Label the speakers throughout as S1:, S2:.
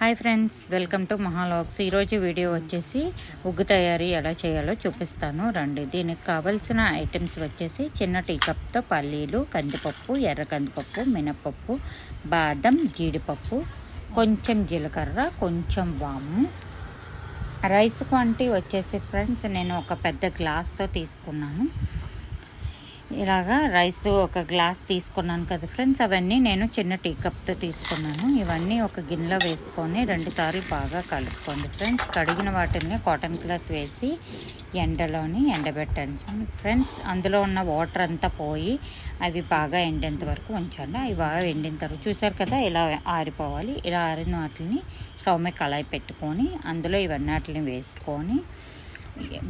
S1: Hi friends welcome to మహాలాగ్స్ ఈరోజు video వచ్చేసి ఉగ్గు తయారీ ఎలా చేయాలో చూపిస్తాను. రండి దీనికి కావలసిన ఐటమ్స్ వచ్చేసి చిన్న టీ కప్తో పల్లీలు కందిపప్పు ఎర్ర కందిపప్పు మినపప్పు బాదం జీడిపప్పు కొంచెం జీలకర్ర కొంచెం వాము. రైస్ క్వాంటిటీ వచ్చేసి ఫ్రెండ్స్ నేను ఒక పెద్ద గ్లాస్తో తీసుకున్నాను. ఇలాగా రైస్ ఒక గ్లాస్ తీసుకున్నాను కదా ఫ్రెండ్స్ అవన్నీ నేను చిన్న టీ కప్తో తీసుకున్నాను. ఇవన్నీ ఒక గిన్నెలో వేసుకొని రెండు సార్లు బాగా కలుపుకోండి ఫ్రెండ్స్. కడిగిన వాటిని కాటన్ క్లాత్ వేసి ఎండలోని ఎండబెట్టండి ఫ్రెండ్స్. అందులో ఉన్న వాటర్ అంతా పోయి అవి బాగా ఎండేంత వరకు ఉంచండి. అవి బాగా ఎండిన తర్వాత చూసారు కదా ఇలా ఆరిపోవాలి. ఇలా ఆరిన వాటిని స్టవ్ మీద కళాయి పెట్టుకొని అందులో ఇవన్నీ వాటిని వేసుకొని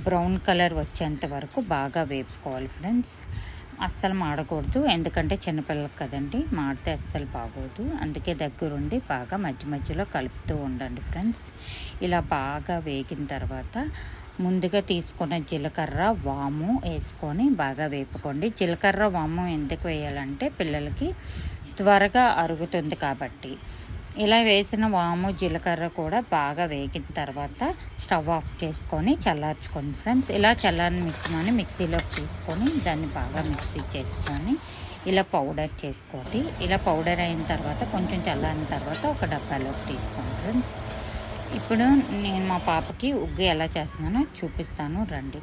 S1: బ్రౌన్ కలర్ వచ్చేంత వరకు బాగా వేపుకోవాలి ఫ్రెండ్స్. అస్సలు మాడకూడదు. ఎందుకంటే చిన్నపిల్లలకు కదండి మాడితే అస్సలు బాగోదు. అందుకే దగ్గరుండి బాగా మధ్య మధ్యలో కలుపుతూ ఉండండి ఫ్రెండ్స్. ఇలా బాగా వేగిన తర్వాత ముందుగా తీసుకున్న జీలకర్ర వాము వేసుకొని బాగా వేపుకోండి. జీలకర్ర వాము ఎందుకు వేయాలంటే పిల్లలకి త్వరగా అరుగుతుంది కాబట్టి. ఇలా వేసిన వాము జీలకర్ర కూడా బాగా వేగిన తర్వాత స్టవ్ ఆఫ్ చేసుకొని చల్లార్చుకోండి ఫ్రెండ్స్. ఇలా చల్లని మిక్సీని మిక్సీలోకి తీసుకొని దాన్ని బాగా మిక్సీ చేసుకొని ఇలా పౌడర్ చేసుకోండి. ఇలా పౌడర్ అయిన తర్వాత కొంచెం చల్లారిన తర్వాత ఒక డబ్బాలోకి తీసుకోండి ఫ్రెండ్స్. ఇప్పుడు నేను మా పాపకి ఉగ్గు ఎలా చేస్తున్నానో చూపిస్తాను రండి.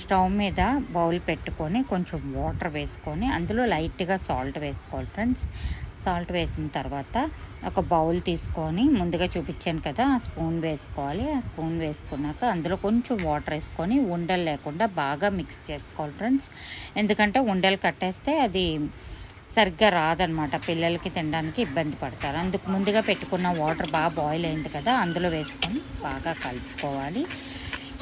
S1: స్టవ్ మీద బౌల్ పెట్టుకొని కొంచెం వాటర్ వేసుకొని అందులో లైట్గా సాల్ట్ వేసుకోవాలి ఫ్రెండ్స్. సాల్ట్ వేసిన తర్వాత ఒక బౌల్ తీసుకొని ముందుగా చూపించాను కదా ఆ స్పూన్ వేసుకోవాలి. ఆ స్పూన్ వేసుకున్నాక అందులో కొంచెం వాటర్ వేసుకొని ఉండలు లేకుండా బాగా మిక్స్ చేసుకోవాలి ఫ్రెండ్స్. ఎందుకంటే ఉండలు కట్టేస్తే అది సరిగ్గా రాదనమాట పిల్లలకి తినడానికి ఇబ్బంది పడతారు. అందుకు ముందుగా పెట్టుకున్న వాటర్ బాగా బాయిల్ అయింది కదా అందులో వేసుకొని బాగా కలుపుకోవాలి.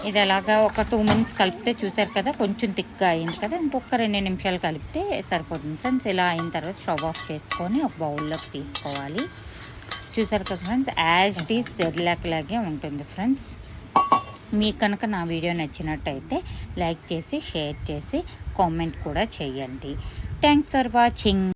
S1: ఇది అలాగా ఒక టూ మినిట్స్ కలిపితే చూసారు కదా కొంచెం థిక్గా అయింది కదా ఇంకొక రెండు నిమిషాలు కలిపితే సరిపోతుంది. ఫ్రెండ్స్ ఇలా అయిన తర్వాత స్టవ్ ఆఫ్ చేసుకొని ఒక బౌల్లోకి తీసుకోవాలి. చూసారు కదా ఫ్రెండ్స్ యాజ్ డీ సెర్లాక్ లాగే ఉంటుంది ఫ్రెండ్స్ మీకు కనుక నా వీడియో నచ్చినట్టయితే లైక్ చేసి షేర్ చేసి కామెంట్ కూడా చేయండి. Thanks for watching